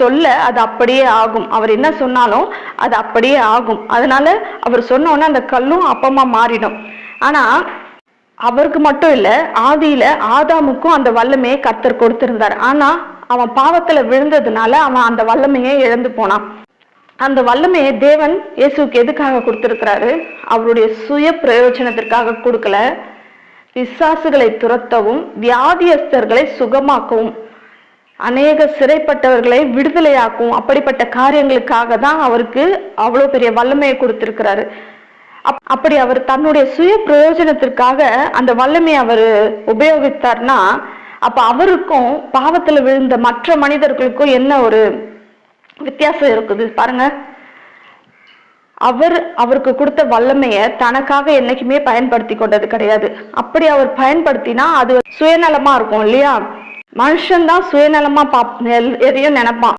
சொல்ல அது அப்படியே ஆகும். அவர் என்ன சொன்னாலும் அது அப்படியே ஆகும். அதனால அவர் சொன்ன உடனே அந்த கல்லும் அப்பமா மாறிடும். ஆனா அவருக்கு மட்டும் இல்ல ஆதியில ஆதாமுக்கும் அந்த வல்லமையை கர்த்தர் கொடுத்திருந்தார். ஆனா அவன் பாவத்துல விழுந்ததுனால அவன் அந்த வல்லமையை இழந்து போனான். அந்த வல்லமையை தேவன் இயேசுவுக்கு எதுக்காக கொடுத்திருக்கிறாரு? அவருடைய சுய பிரயோஜனத்திற்காக கொடுக்கல. பிசாசுகளை துரத்தவும் வியாதியஸ்தர்களை சுகமாக்கவும். அநேக சிறைப்பட்டவர்களை விடுதலையாக்கும் அப்படிப்பட்ட காரியங்களுக்காக தான் அவருக்கு அவ்வளோ பெரிய வல்லமையை கொடுத்திருக்கிறாரு. அப்- அப்படி அவர் தன்னுடைய சுய பிரயோஜனத்திற்காக அந்த வல்லமையை அவர் உபயோகித்தார்னா அப்ப அவருக்கும் பாவத்துல விழுந்த மற்ற மனிதர்களுக்கும் என்ன ஒரு வித்தியாசம் இருக்குது பாருங்க. அவர் அவருக்கு கொடுத்த வல்லமைய தனக்காக என்னைக்குமே பயன்படுத்தி கொண்டது கிடையாது. அப்படி அவர் பயன்படுத்தினா அது சுயநலமா இருக்கும் இல்லையா? மனுஷன் தான் சுயநலமா பாப் எதையும் நினைப்பான்.